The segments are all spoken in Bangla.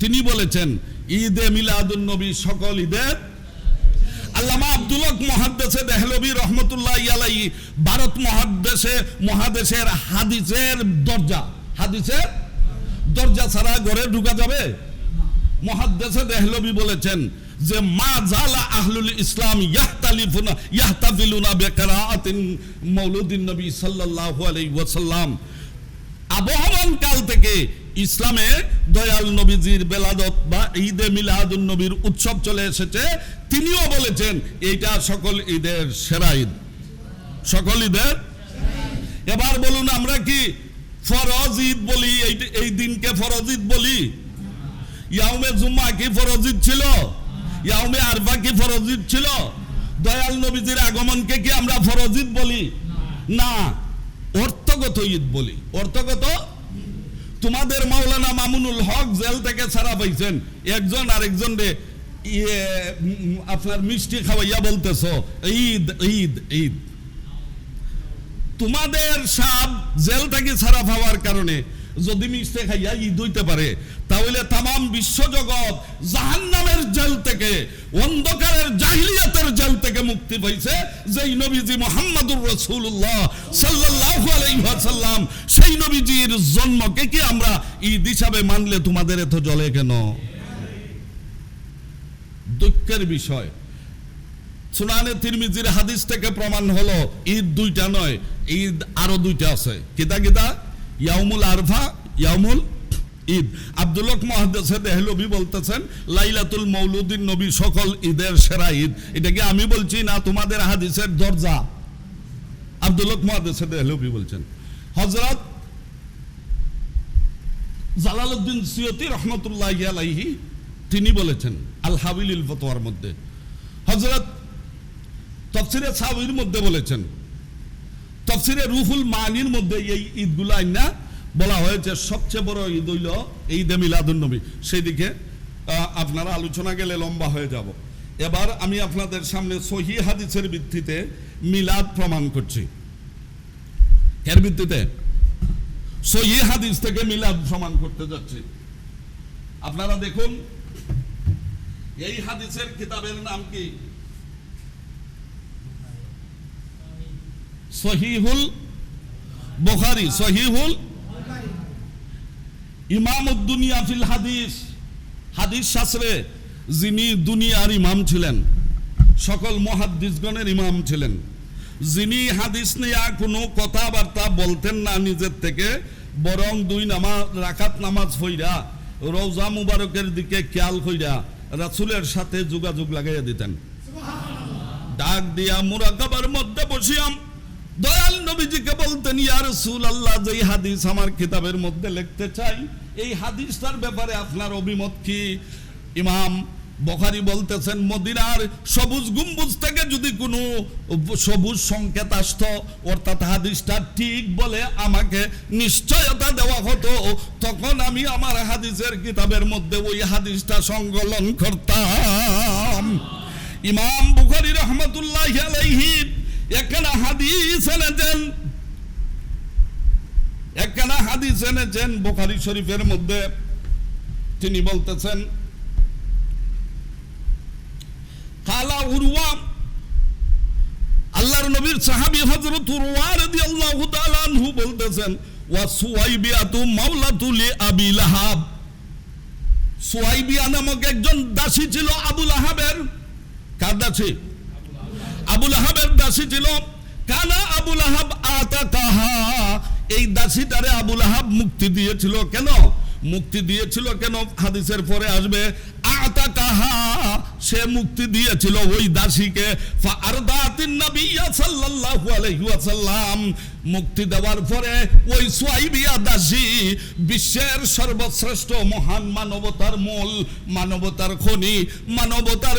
তিনি বলেছেন, ঈদে মিলাদুন নবী সকল ঈদের। আল্লামা আব্দুল হক মহাদ্দেশে দেহলবী রহমতুল্লাহ ইয়ালাই ভারত মহাদেশে মহাদেশের হাদিসের দরজা। হাদিসের দরজা ছাড়া ঘরে ঢুকা যাবে? মহাদ্দেশে দেহলবি বলেছেন যে, মা জালা আহলুল ইসলাম ইয়াহতালিফুনা, ইয়াহতাফিলুনা বিকিরাআতিন মাউলুদিন নবী সাল্লাল্লাহু আলাইহি ওয়াসাল্লাম। আবহমান কাল থেকে ইসলামে দয়াল নবীজির বেলাদত বা ঈদে মিলাদুন নবীর উৎসব চলে এসেছে, তিনিও বলেছেন, এইটা সকল ঈদের সেরা ঈদ। সকল ঈদের? এবার বলুন আমরা কি ফরজ ঈদ বলি এই দিনকে ফরজ ঈদ বলি? ইয়াউমে জুম্মা কি ফরজ ঈদ ছিল? ইয়াউমে আরফা কি ফরজ ঈদ ছিল? দয়াল নবীজির আগমনকে কি আমরা ফরজ ঈদ বলি? না, অর্থগত ঈদ বলি। অর্থগত তোমাদের মাওলানা মামুনুল হক জেল থেকে ছাড়া পাইছেন। একজন আরেকজন রে ইয়ে আপনার মিষ্টি খাওয়াইয়া বলতেছ, ঈদ ঈদ ঈদ। তোমাদের সাপ জেল থেকে ছাড়া পাওয়ার কারণে যদি মিষ্টি খাইয়া ঈদ হইতে পারে, তাহলে তাম বিশ্বজগৎ জাহান্নামের জেল থেকে অন্ধকারের জেল মুক্তি পাইছে যেই নবীজি মোহাম্মদুর রসুল্লাহ সাল্লাল্লাহু আলাইহি ওয়াসাল্লাম, সেই নবীজির জন্মকে কি আমরা ঈদ হিসাবে মানলে তোমাদের এত জলে কেন? দুঃখের বিষয়। সুনানে তিরমিজির হাদিস থেকে প্রমাণ হলো, ঈদ দুইটা নয়, ঈদ আরও দুইটা আছে। কিতা কিতা? ইয়ামুল আরফা, ইয়াউমুল ঈদ। আব্দুল হক মহাদেসে দেহলবি বলতেছেন, লাইলাতুল মৌলুদ্দিন নবী সকল ঈদের সেরা ঈদ। এটা কি আমি বলছি না, তোমাদের হাদিসের দরজা। আব্দুল হক মহাদেসে দেহলবি বলছেন। হযরত জালালউদ্দিন সিয়তি রহমতুল্লাহ আলাইহি, তিনি বলেছেন, আল হাবিল ফতোয়ার মধ্যে। হজরত তফসিরে সাবির মধ্যে বলেছেন, তফসিরে রুহুল মানির মধ্যে এই ঈদগুলো আইনা বলা হয়েছে সবচেয়ে বড় ঈদ হইল ঈদ মিলাদুন নবী। সেই দিকে আপনারা আলোচনা গেলে লম্বা হয়ে যাব। এবার আমি আপনাদের সামনে সহি হাদিসের ভিত্তিতে মিলাদ প্রমাণ করছি। এর ভিত্তিতে সহি হাদিস থেকে মিলাদ প্রমাণ করতে যাচ্ছি। আপনারা দেখুন, এই হাদিসের কিতাবের নাম কি? সহিহুল বুখারী, সহিহুল ইমামুদ্দুনিয়া ফিল হাদিস। হাদিস শাস্ত্রে যিনি দুনিয়ার ইমাম ছিলেন সকল মহাদ্দিসগণের ইমাম ছিলেন। যিনি হাদিস নিয়ে কোনো কথাবার্তা বলতেন না নিজের থেকে বরং দুই নামাজ রাকাত নামাজ হইরা রওজা মুবারকের দিকে খেয়াল কইরা রাসূলের সাথে যোগাযোগ লাগাইয়া দিতেন। ডাক দিয়া মুরাকাবার মধ্যে বসিয়াম। দয়াল নবীজিকে বলতেন, ইয়া রাসূলুল্লাহ, যেই হাদিস আমার কিতাবের মধ্যে লিখতে চাই, এই হাদিসটার ব্যাপারে আপনার অভিমত কি? ইমাম বখারি বলতেছেন, মদিনার সবুজ গম্বুজ থেকে যদি কোনো সবুজ সংকেত আসতো, অর্থাৎ হাদিসটা ঠিক বলে আমাকে নিশ্চয়তা দেওয়া হতো, তখন আমি আমার হাদিসের কিতাবের মধ্যে ওই হাদিসটা সংকলন করতাম। ইমাম বুখারী রহমতুল্লাহ আলাইহি একখানা হাদিস এনেছেন। একখানা হাদিস এনেছেন বুখারী শরীফের মধ্যে। তিনি বলতেছেন, কালা উরওয়া, আল্লাহর নবীর সাহাবী হযরত উরওয়া রাদিয়াল্লাহু তাআলা আনহু বলতেছেন, ওয়া সুয়াইবিয়াতু মাওলাতু লি আবি লাহাব। সুয়াইবিয়া নামক একজন দাসী ছিল আবু লাহাবের। কার দাসী? আবুল আহাবের দাসী ছিল। কানা আবুল আহাব আতা কাহা এই দাসীটারে আবুল আহাব মুক্তি দিয়েছিল কেন? মুক্তি দিয়েছিল কেন? হাদিসের পরে আসবে, আতা কাহা সে মুক্তি দিয়েছিল ওই দাসীকে। মুক্তি দেওয়ার পরে ওই সুয়াইবিয়া দাসী বিশ্বের সর্বশ্রেষ্ঠ মহান মানবতার মূল, মানবতার খনি, মানবতার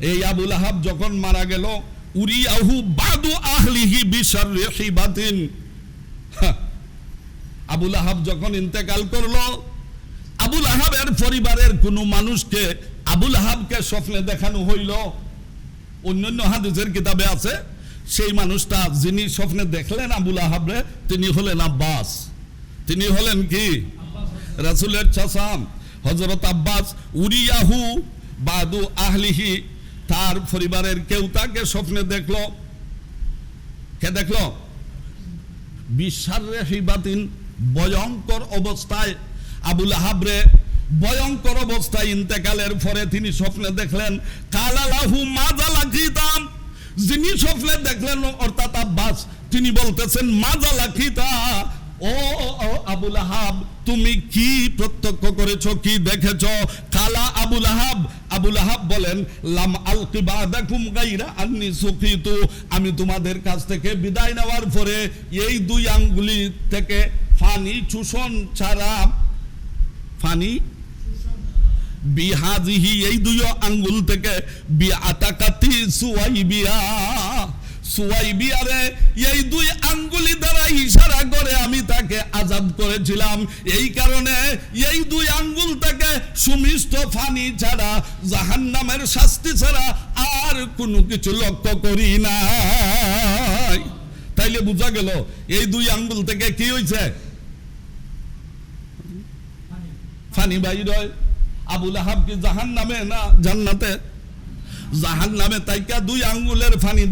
এই আবুল আহাব যখন মারা গেল, উরিয়াহু বাদু আহলিহি বিশার রেহিবাতিন আবুল আহাব যখন ইন্তেকাল করল আবুল আহাবের পরিবারের কোনো মানুষকে আবুল আহাবকে স্বপ্নে দেখানো হইল। অন্যান্য হাদিসের কিতাবে আছে, সেই মানুষটা যিনি স্বপ্নে দেখলেন আবুল আহাবরে তিনি হলেন আব্বাস। তিনি হলেন কি? রাসুলের চাসাম হজরত আব্বাস উরিয়াহু বাদু আহলিহি তার পরিবারের কেউ তাকে স্বপ্নে দেখল? কে দেখল? বিশ্বারে হিবাতিন ভয়ঙ্কর অবস্থায় আবুল আহাবরে ভয়ঙ্কর অবস্থায় ইন্তেকালের পরে তিনি স্বপ্নে দেখলেন, কালালাহু মাজালা খিতাম যিনি স্বপ্নে দেখলেন, অর্থাৎ আব্বাস, তিনি বলতেছেন, মাজালা খিতা ও আবুল আহাব, তুমি কি প্রত্যক্ষ করেছ, কি দেখেছ? কালা আবুল আহাব আবুল আহাব বলেন, লাম আল কিবাদাকুম গাইরা আন্নি সুকিতু আমি তোমাদের কাছ থেকে বিদায় নেওয়ার পরে এই দুই আঙ্গুলি থেকে ফানি চুষণ ছাড়া, ফানি বিহাজিহি এই দুই আঙ্গুল থেকে বি আতাকাতি সুয়াইবিয়া। এই দুই আঙ্গুলি দ্বারা ইশারা করে আমি তাকে আজাদ করেছিলাম। এই কারণে এই দুই আঙ্গুল থেকে সুমিষ্ট ফানি ছাড়া, জাহান্নামের শাস্তি ছাড়া আর কোনো কিছু লক্ষ্য করি না তাইলে বোঝা গেল, এই দুই আঙ্গুল থেকে কি হয়েছে ফানি। বাইর আবুল আহাব কি জাহান নামে না জান্নাতে? জাহান নামে তাইকা দুই আঙ্গুলের ফানি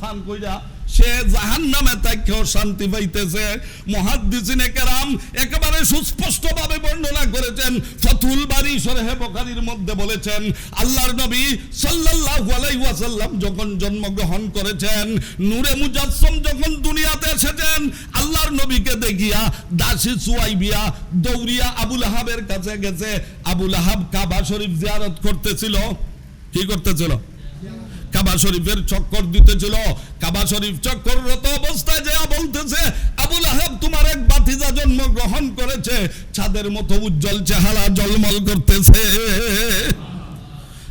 ফান কইরা সে জাহান নামে তাইকেও শান্তি পাইতেছে। মহাদ্দিসিনে কেরাম একেবারে সুস্পষ্ট ভাবে বর্ণনা করেছেন। ফতুল বাড়ি সরহে বখারির মধ্যে বলেছেন, আল্লাহর নবী সাল্লাল্লাহু আলাইহি ওয়াসাল্লাম যখন জন্মগ্রহণ করেছেন, নূরে মুজাসসম যখন দুনিয়াতে এসেছেন, আল্লাহর নবীকে দেখিয়া দাসী সুয়াইবিয়া দৌড়িয়া আবুল আহাবের কাছে গেছে। আবুল আহাব কাবা শরীফ জিয়ারত করতেছিল। কি করতেছিল? কাবা শরীফের চক্কর দিতেছিল। কাবা শরীফ চক্কররত অবস্থায় যে বলতেছে, আবুল আহাব, তোমার এক বাতিজা জন্ম গ্রহণ করেছে। ছাদের মতো উজ্জ্বল চেহারা জলমল করতেছে।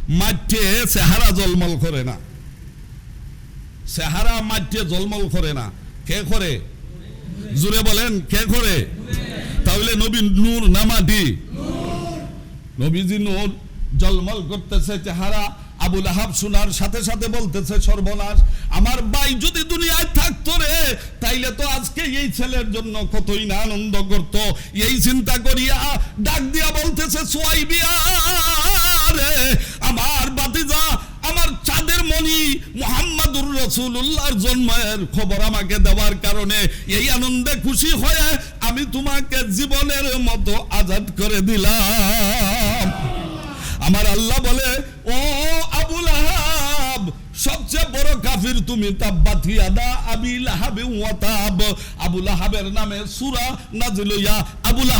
মাঠে চেহারা জলমল করে না। চেহারা মাঠে জলমল করে না। কে করে? জুড়ে বলেন, কে করে? তাহলে নবী নূর না মাটি? নবীজি নূর। জলমল করতেছে চেহারা। আবুল আহাব শোনার সাথে সাথে বলতেছে, সর্বনাশ, আমার ভাই যদি দুনিয়ায় থাকতো রে, তাইলে তো আজকে এই ছেলের জন্য কতই না আনন্দ করত। এই চিন্তা করিয়া ডাক দিয়া বলতেছে রে, আমার বাতিজা আমার চাঁদের মণি মোহাম্মদুর রসুল্লাহর জন্মের খবর আমাকে দেওয়ার কারণে এই আনন্দে খুশি হয়ে আমি তোমাকে জীবনের মতো আজাদ করে দিলাম। আমার আল্লাহ বলে, ও আবুল আহাব সবচেয়ে বড় কাফির তুমি তাব্বাতি আদা আবিল ওয়াতাব আবুল নামে সূরা নাজিল আবুল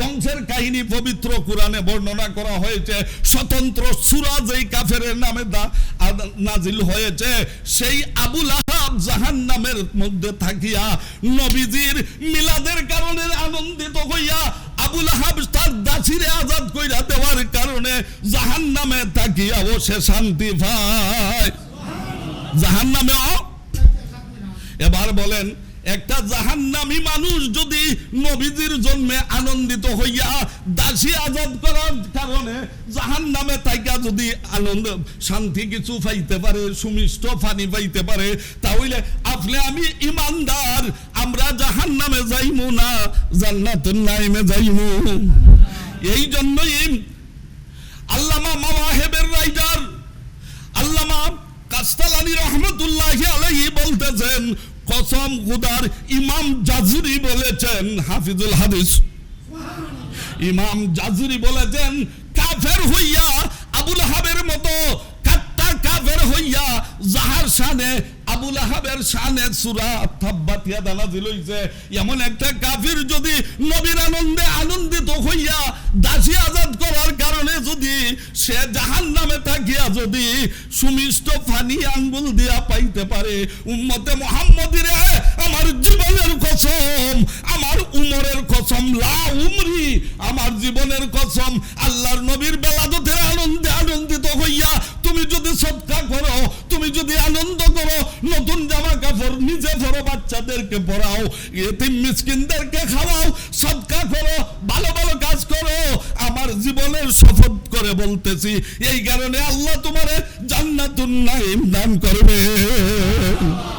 ধ্বংসের কাহিনী পবিত্র কোরআনে বর্ণনা করা হয়েছে। স্বতন্ত্র সূরা যেই কাফেরের নামে দা নাজিল হয়েছে, সেই আবুল আহাব জাহান্নামের মধ্যে থাকিয়া নবীজির মিলাদের কারণে আনন্দিত হইয়া আবুল আহাব তার দাসিরে আজাদ কইরা দেওয়ার জাহান নামে তাকিয়া বসে শান্তি পায়। জাহান নামে এবার বলেন, একটা জাহান্নামী মানুষ যদি নবীজির জন্মে আনন্দিত হইয়া দাসী আজাদ করার কারণে জাহান নামে তাইকা যদি আনন্দ, শান্তি কিছু পাইতে পারে, সুমিষ্ট পানি পাইতে পারে, তাহলে আপনি আমি ইমানদার, আমরা জাহান নামে যাইমু না, জান্নাতুন নাইমে যাইমু। এই জন্যই আল্লামা মাওয়াহেবের রাইডার। আল্লামা রহমতুল্লাহ বলতেছেন, কসম ইমাম জাজুরি বলেছেন, হাফিজুল হাদিস। ইমাম জাজুরি বলেছেন, কাফের হইয়া আবুল হাবের মতো কাট্টা কাফের হইয়া জাহার শানে, আবুল আহাবের সুরা থাব্বাতিয়া দানা দিলইছে এমন একটা কাফির যদি নবীর আনন্দে আনন্দিত হইয়া সুমিষ্ট ফানি আঙ্গুল দিয়া পাইতে পারে। উম্মতে মোহাম্মদিরে আমার জীবনের কসম, আমার উমরের কসম, লা উমরি, আমার জীবনের কসম। আল্লাহর নবীর বেলাদতের আনন্দে আনন্দিত হইয়া তুমি যদি সৎকা করো, তুমি যদি আনন্দ করো, নতুন জামা কাপড় নিজে পরো বাচ্চাদেরকে পড়াও এতিম মিসকিনদেরকে খাওয়াও, সৎকা করো, ভালো ভালো কাজ করো, আমার জীবনের শপথ করে বলতেছি এই কারণে আল্লাহ তোমার জান্নাতুন নাইম দান করবে